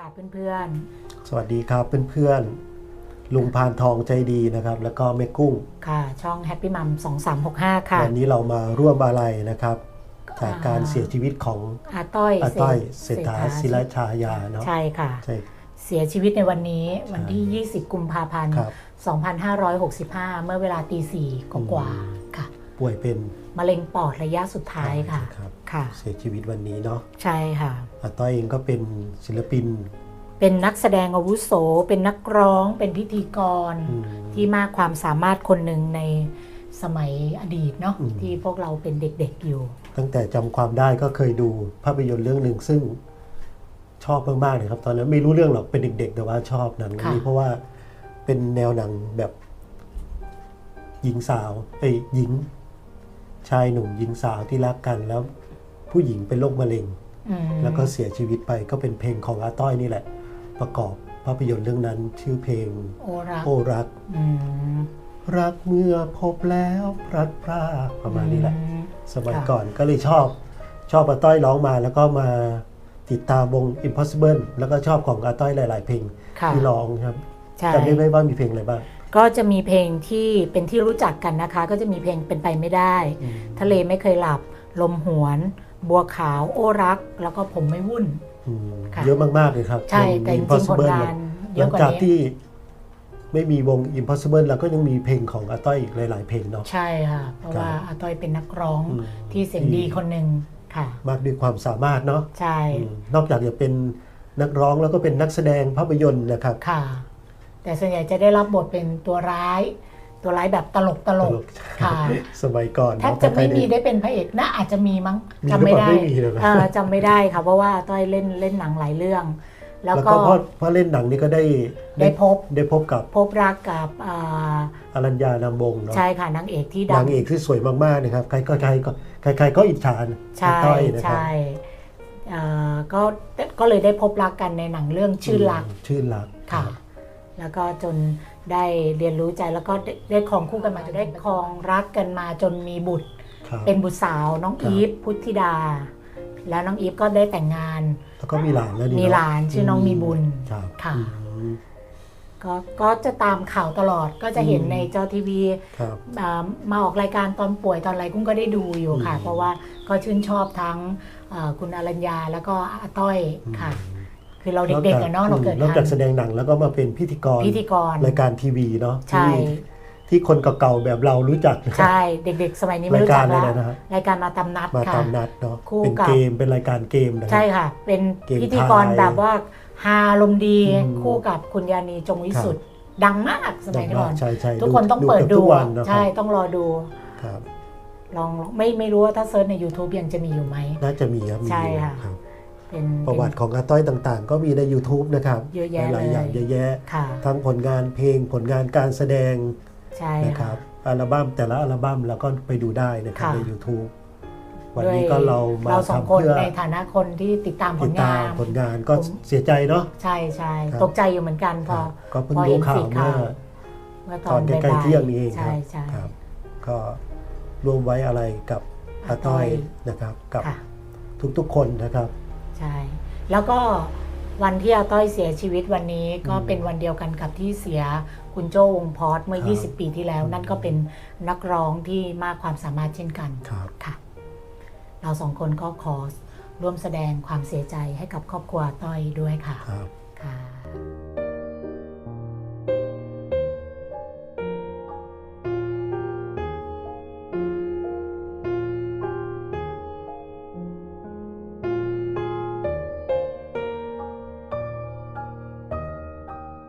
ค่ะเพื่อนสวัสดีครับเพื่อนๆ ลุงพานทองใจดีนะครับ แล้วก็แม่กุ้งๆค่ะ ช่อง Happy Mum 2365 ค่ะ วันนี้เรามาร่วมอะไรนะครับจากการอ่าเสียชีวิตของอาต้อยอาต้อยเศเศรรษษฐาฐาศิลชายาเนาะ ใช่ค่ะใช่เสียชีวิตในวันนี้วันที่ 20 กุมภาพันธ์ครับ2565 เมื่อเวลาตีสี่กว่าๆค่ะ ป่วยเป็นมะเร็งปอดระยะสุดท้ายค่ะครับค่ะ เสียชีวิตวันนี้เนาะใช่ค่ะอาต้อยเองก็เป็นศิลปิน เป็นนักแสดงอาวุโส เป็นนักร้อง เป็นพิธีกรอืมที่มากความสามารถคนหนึ่งในสมัยอดีตเนาะอืมที่พวกเราเป็นเด็กๆอยู่ ตั้งแต่จำความได้ก็เคยดูภาพยนตร์เรื่องหนึ่งซึ่งชอบมากๆเลยครับ ตอนนั้นไม่รู้เรื่องหรอกเป็นเด็ก ๆ แต่ว่าชอบหนังเรื่องนี้ค่ะเพราะว่าเป็นแนวหนังแบบ หญิงสาวเอ้ยหญิง ชายหนุ่มหญิงสาวที่รักกันแล้วผู้หญิงเป็นโรคมะเร็งอืมแล้วก็เสียชีวิตไปก็เป็นเพลงของอาต้อยนี่แหละ ประกอบภาพยนตร์เรื่องนั้นชื่อเพลงโอรักโอ้รักอืมรักเมื่อพบแล้วพลัดพรากประมาณนี้แหละอืมสมัยค่ะก่อนก็เลยชอบชอบอาต้อยร้องมาแล้วก็มาติดตามวง Impossible แล้วก็ชอบของอาต้อยหลาย ๆ เพลงค่ะที่ร้องครับใช่ จำได้ไหมว่ามีเพลงอะไรบ้าง ก็จะมีเพลงที่เป็นที่รู้จักกันนะคะ ก็จะมีเพลงเป็นไปไม่ได้ ทะเลไม่เคยหลับ ลมหวน บัวขาว โอ้รัก แล้วก็ผมไม่วุ่นอืมค่ะเยอะมากๆเลยครับ ใช่วงแต่จริงๆผล Impossible งานหเยลัอะงกว่าจากนี้ที่ไม่มีวง Impossible แล้วก็ยังมีเพลงของอาต้อยอีกหลาย ๆ เพลงเนาะใช่ค่ะ เพราะครับว่าอาต้อยเป็นนักร้องอืมที่เสียงดีคนหนึ่งค่ะ มากด้วยความสามารถเนาะใช่อืมนอกจากจะเป็นนักร้องแล้วก็เป็นนักแสดงภาพยนตร์นะครับค่ะ แต่ส่วนใหญ่จะได้รับบทเป็นตัวร้าย ตัวร้ายแบบตลกตลตกลกค่ะสมัยก่อนแทบเนาะจะไม่ใครๆมีได้เป็นพระเอกน่าอาจจะมีมั้งมีจำไม่ได้หรือเปล่าไม่มีเลยนะเออจำไม่ได้ค่ะเพราะว่าต้อยเล่นเล่นหนังหลายเรื่อง แล้วแล้วก็ก็เพราะเพราะเล่นหนังนี่ก็ได้ได้พบได้พบกับพบรักกับอ่าอรัญญานามวงศ์เนาะใช่ค่ะนางเอกที่ดันางงเอกที่สวยมากๆนะครับใครก็ใครก็ใครใครก็อิจฉาใช่ต้อยนะครับใช่เอ่อก็ก็เลยได้พบรักกันในหนังเรื่องชื่อรักชื่อรักค่ะ แล้วก็จนได้เรียนรู้ใจแล้วก็ได้ได้ครองคู่กันมาจนได้ครองรักกันมาจนมีบุตรครับเป็นบุตรสาวน้องครับอีฟพุทธิดา แล้วน้องอีฟก็ได้แต่งงาน แล้วก็มีหลานแล้วนี่มีเะหลานชื่อน้องมีบุญครับค่ะอืมก็ก็จะตามข่าวตลอดก็จะเห็นอืมในจอทีวีครับอ่ามาออกรายการตอนป่วยตอนอะไรกุ้งก็ได้ดูอยู่ค่ะอืมเพราะว่าก็ชื่นชอบทั้งเอ่อคุณอรัญญาแล้วก็อาต้อยค่ะ คือเราเด็กๆอะเนาะเราเกิดนอกทัจากนแสดงหนังแล้วก็มาเป็นพิธีกรพิธีกรรายการทีวีเนาะใช่ที่ที่คนเก่าๆแบบเรารู้จักนะครับใช่เด็ก ๆ สมัยนี้ไม่รายรู้กาจัรกอะไรแล้วนะฮะรายการมาตามนัดมาค่ะตามนัดเนาะคู่เป็นกับเกมเป็นรายการเกมนะครัใช่ค่ะ เป็นเกมพิธีกรไทยแบบว่าฮาลมณ์ดีอืมคู่กับคุณยานีจงวิสุทธ์ดังมากสมัยก่อนใช่ใช่ทุกคนต้องเปิดกืบดูทุกวันนะคใช่รับต้องรอดูครับลองไม่ไม่รู้ว่าถ้าเซิร์ชใน YouTube ยังจะมีอยู่ไหมน่าจะมีครับมีใช่อยู่ค่ะครับ เป็นประวัติของอาต้อยต่างๆ ก็มีใน YouTube นะครับเยอะแยะหลายๆอย่างเลยเยอะแยะค่ะทั้งผลงานเพลงผลงานการแสดงใช่นะคค่ะรับอัลบั้มแต่ละอัลบั้มเราก็ไปดูได้นะครับค่ะใน YouTube วันด้วยนี้ก็เรามาเราสองทำคนเพื่อในฐานะคนที่ติดตามผติลดตางามนผลงานก็ผมเสียใจเนาะใช่ใช่ครับตกใจอยู่เหมือนกันพอครับก็เพิ่งพอรู้เห็นข่าสีวข่าเมื่อวเมื่อตตออนนใกล้บ่าๆเที่ยงนี้เองคใช่รับใช่ครับ ก็ร่วมไว้อะไรกับอาต้อยนะครับกับค่ะทุกๆคนนะครับใช่ แล้วก็วันที่อาต้อยเสียชีวิตวันนี้ก็อืมเป็นวันเดียวกันกับที่เสียคุณโจ้วงพอสเมื่อครับ20 ปีที่แล้ว นั่นก็เป็นนักร้องที่มากความสามารถเช่นกันครับค่ะ เราสองคนก็ขอร่วมแสดงความเสียใจให้กับครอบครัวอาต้อยด้วยค่ะครับ